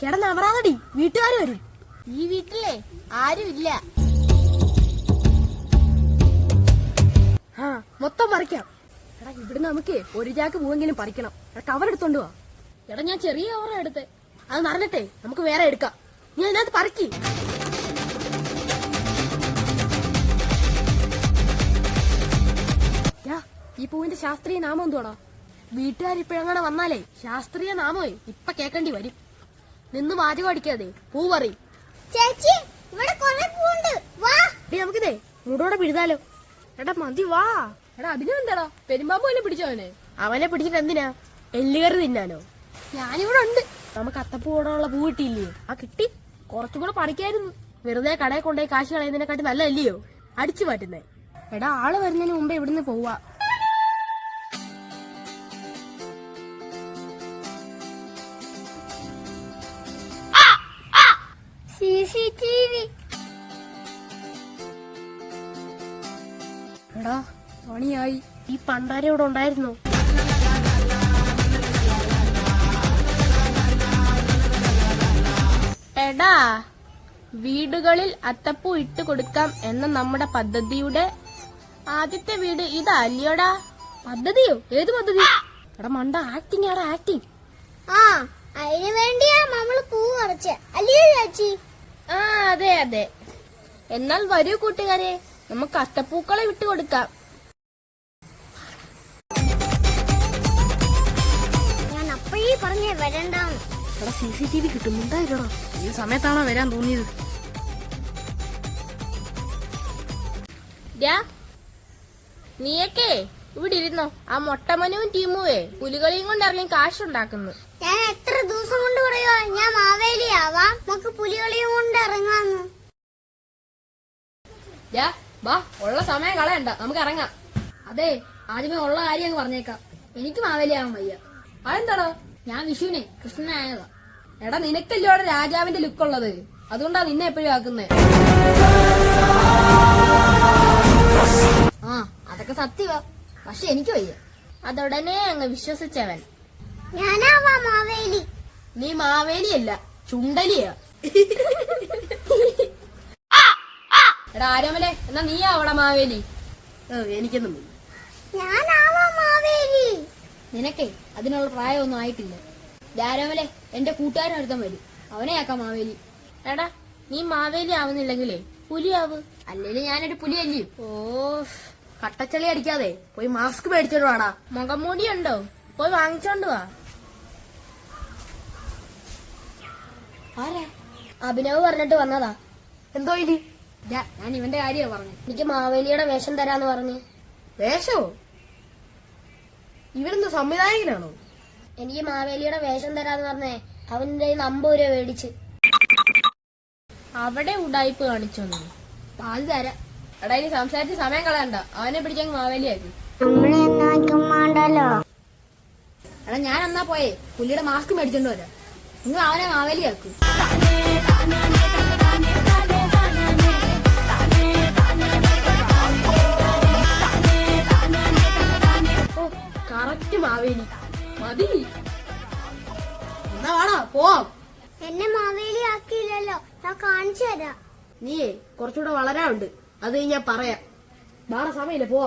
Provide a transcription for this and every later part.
കിടന്ന് വീട്ടുകാർ വരും. ഈ വീട്ടിലെ ആരുമില്ല. ആ മൊത്തം പറിക്കാം എടാ ഇവിടുന്ന് നമുക്ക് ഒരു ചാക്ക് പൂവെങ്കിലും പറിക്കണം. എടാ കവർ എടുത്തോണ്ട് പോവാ എടാ ഞാൻ ചെറിയ കവറ എടുത്ത്. അത് നടന്നിട്ടെ നമുക്ക് വേറെ എടുക്കാം. നീ അതിനകത്ത് പറിക്കി. ഈ പൂവിന്റെ ശാസ്ത്രീയ നാമം എന്തുവാണോ വീട്ടുകാരിപ്പോഴങ്ങനെ വന്നാലേ ശാസ്ത്രീയ നാമമേ ഇപ്പൊ കേക്കേണ്ടി വരും. നിന്ന് വാചകം അടിക്കാതെ പൂ പറി ചേച്ചി ഇവിടെ കൊറേ പൂണ്ട് വാ. ഡേ നമുക്കിതേ മുടോടെ പിഴുതാലോ. എടാ മതി വാ. എടാ അതിനും എന്താടാ? പെരുമ്പാമ്പ് വല്ല പിടിച്ചവനെ അവനെ? പിടിച്ചിട്ട് എന്തിനാ? എല്ലുകറി തിന്നാനോ? ഞാനിവിടെ ഉണ്ട്. നമുക്ക് അത്തപ്പൂടോള്ള പൂ കിട്ടിയില്ലേ? ആ കിട്ടി. കുറച്ചും കൂടെ പറിക്കായിരുന്നു. വെറുതെ കടയിൽ കൊണ്ടുപോയി കാശ് കളയുന്നതിനെക്കാട്ടി നല്ലതല്ലയോ? അടിച്ചു മാറ്റുന്നേ. എടാ ആൾ വരുന്നതിന് മുമ്പേ ഇവിടുന്ന് പോവാ. C C T V. എടാ പണിയായി. ഈ പണ്ടാരം ഇവിടെ ഉണ്ടായിരുന്നു. എടാ വീടുകളിൽ അത്തപ്പൂ ഇട്ട് കൊടുക്കാം എന്ന നമ്മുടെ പദ്ധതിയുടെ ആദ്യത്തെ വീട് ഇതാ അല്ലയോടാ? പദ്ധതിയോ? ഏത് പദ്ധതി? എടാ മണ്ട ആക്ടിങ് ആടാ ആക്ടിങ് ആ. അതിനു വേണ്ടിയാ നമ്മൾ പൂ പറിച്ച്. അല്ലയോ ചേച്ചി? ആ അതെ അതെ. എന്നാൽ വരൂ കൂട്ടുകാരെ. നമുക്ക് അത്തപ്പൂക്കളെ വിട്ടു കൊടുക്കാം. ഞാൻ അപ്പഴേ പറഞ്ഞേ വരണ്ടാന്ന്. എടാ സി സി ടി വി കിട്ടുന്നുണ്ടായില്ലടാ ഈ സമയത്താണോ വരാൻ തോന്നിയത്? നീയൊക്കെ? ഇവിടെ ഇരുന്നോ? ആ മൊട്ടമനുവും ടീമുവേ പുലികളിയും കൊണ്ട് ഇറങ്ങി കാശുണ്ടാക്കുന്നു. ഞാൻ എത്ര ദിവസം കൊണ്ട് പറയുവാ ഞാൻ മാവേലി ആവാം നമുക്ക് പുലികളിയും കൊണ്ട് ഇറങ്ങാന്ന്. വാ ഉള്ള സമയം കളയണ്ട നമുക്ക് ഇറങ്ങാം. അതെ ആദ്യമേ ഉള്ള കാര്യം അങ്ങ് പറഞ്ഞേക്കാം. എനിക്ക് മാവേലിയാവാൻ വയ്യ. അതെന്താടോ? ഞാൻ വിഷുവിനെ കൃഷ്ണനായതാ. എടാ നിനക്കല്ലോ അവിടെ രാജാവിന്റെ ലുക്ക് ഉള്ളത്? അതുകൊണ്ടാ നിന്നെ എപ്പോഴും ആക്കുന്നേ. ആ അതൊക്കെ സത്യവാ. പക്ഷെ എനിക്ക് വയ്യ. അതുടനെ അങ്ങ് വിശ്വസിച്ചവൻ. ഞാനാവാ മാവേലി. നീ മാവേലിയല്ല ചുണ്ടലിയാ. എടാ ആരോമലെ എന്നാ നീ ആവള മാവേലി? എനിക്കൊന്നും. ഞാനാവാ മാവേലി. നിനക്കേ അതിനുള്ള പ്രായമൊന്നും ആയിട്ടില്ല. രാരോമലെ എന്റെ കൂട്ടുകാരനൊരുത്തം വരും. അവനെ ആക്കാം മാവേലി. എടാ നീ മാവേലി ആവുന്നില്ലെങ്കിലേ പുലിയാവ്. അല്ലെങ്കിൽ ഞാനൊരു പുലിയല്ലേ ഓ കട്ടച്ചളി അടിക്കാതെ പോയി മാസ്ക് മേടിച്ചോണ്ട് വാടാ. മുഖം മൂടി ഉണ്ടോ പോയി വാങ്ങിച്ചോണ്ട് വാ. ആരാ? അഭിനവ് പറഞ്ഞിട്ട് വന്നതാ. എന്തോ ഇനി ഞാൻ ഇവന്റെ കാര്യമാ പറഞ്ഞു എനിക്ക് മാവേലിയുടെ വേഷം തരാന്ന് പറഞ്ഞു. വേഷോ? ഇവരെന്തോ സംവിധായകനാണോ? എനിക്ക് മാവേലിയുടെ വേഷം തരാന്ന് പറഞ്ഞേ. അവന്റെ നമ്പൂരെ മേടിച്ച്. അവിടെ ഉടായ്പ് കാണിച്ചോന്നു. പാൽ തരാം. എടാ ഇനി സംസാരിച്ച് സമയം കളയണ്ട. അവനെ പിടിച്ചങ്ങ് മാവേലിയാക്കി. എടാ ഞാൻ എന്നാ പോയേ? പുള്ളിയുടെ മാസ്ക് മേടിച്ചോണ്ട് വരാം. നിങ്ങൾ അവനെ മാവേലിയാക്കും. കറക്റ്റ് മാവേലി. മതി. എന്നാ വേണോ പോവാം എന്നെ മാവേലി ആക്കിയില്ലല്ലോ ഞാൻ കാണിച്ചു തരാം. നീയേ കുറച്ചുകൂടെ വളരാനുണ്ട്. അത് ഞാൻ പറയാം. വേറെ സമയമില്ല? പോ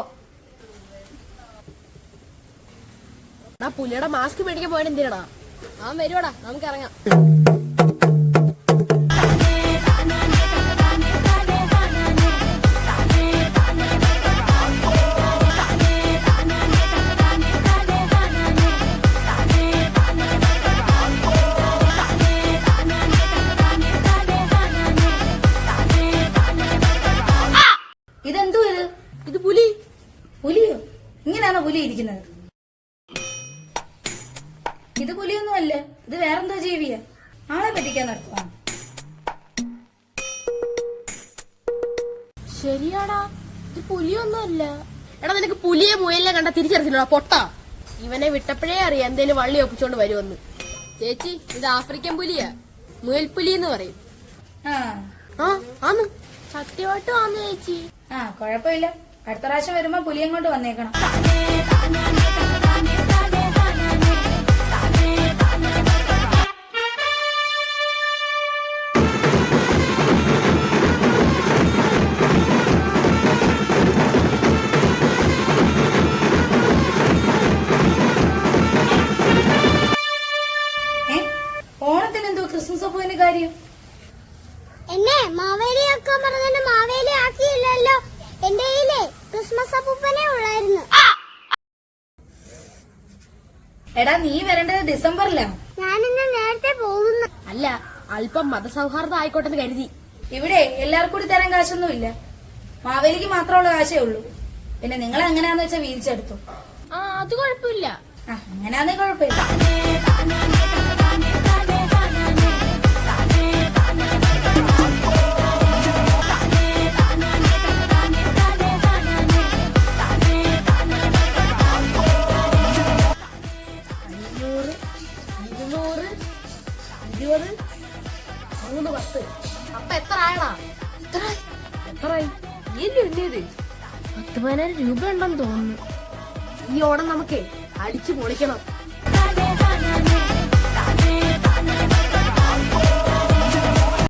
പുലിയുടെ മാസ്ക് മേടിക്കാൻ പോയാൽ എന്തിനാടാ? അവൻ വരുവാടാ നമുക്ക് ഇറങ്ങാം. പുലിയൊന്നും അല്ല ഇത് വേറെന്തോ ജീവിയ. ആളെ പറ്റിക്കാൻ നടക്കുവാ. ശരിയാടാ. ഇത് പുലിയൊന്നും അല്ല എടാ നിനക്ക് പുലിയെ മുയലിനെ കണ്ട തിരിച്ചറിച്ചില്ലടാ പൊട്ട? ഇവനെ വിട്ടപ്പോഴേ അറിയാം എന്തേലും വള്ളി ഒപ്പിച്ചോണ്ട് വരുമെന്ന്. ചേച്ചി ഇത് ആഫ്രിക്കൻ പുലിയാ. മുയൽപുലി എന്ന് പറയും. ആ. ആ ആന്ന്. സത്യമായിട്ട് ആന്ന് ചേച്ചി. ആ കുഴപ്പമില്ല. അടുത്ത പ്രാവശ്യം വരുമ്പോ പുലിയും കൊണ്ട് വന്നേക്കണം. എന്നെ മാവേലി ആക്കാൻ പറഞ്ഞ മാവേലി ആക്കിയില്ലല്ലോ. എന്റെ കയ്യിലെ ക്രിസ്മസ് അപ്പൂപ്പനെ ഉള്ളായിരുന്നു. എടാ നീ വരേണ്ടത് ഡിസംബറിലാ. ഞാനിന്ന് നേരത്തെ പോകുന്നു. അല്ല അല്പം മതസൗഹാർദ്ദം ആയിക്കോട്ടെന്ന് കരുതി. ഇവിടെ എല്ലാവർക്കും കൂടി തരാൻ കാശൊന്നും ഇല്ല. മാവേലിക്ക് മാത്രമുള്ള കാശേ ഉള്ളൂ. പിന്നെ നിങ്ങൾ എങ്ങനെയാന്ന് വെച്ചാൽ വീതിച്ചെടുത്തു ആ അത് കുഴപ്പമില്ല. അങ്ങനെയാണെങ്കിൽ കുഴപ്പമില്ല. പത്ത് പതിനായിരം രൂപ ഉണ്ടെന്ന് തോന്നുന്നു. ഈ ഓണം നമുക്കേ അടിച്ചു പൊളിക്കണം.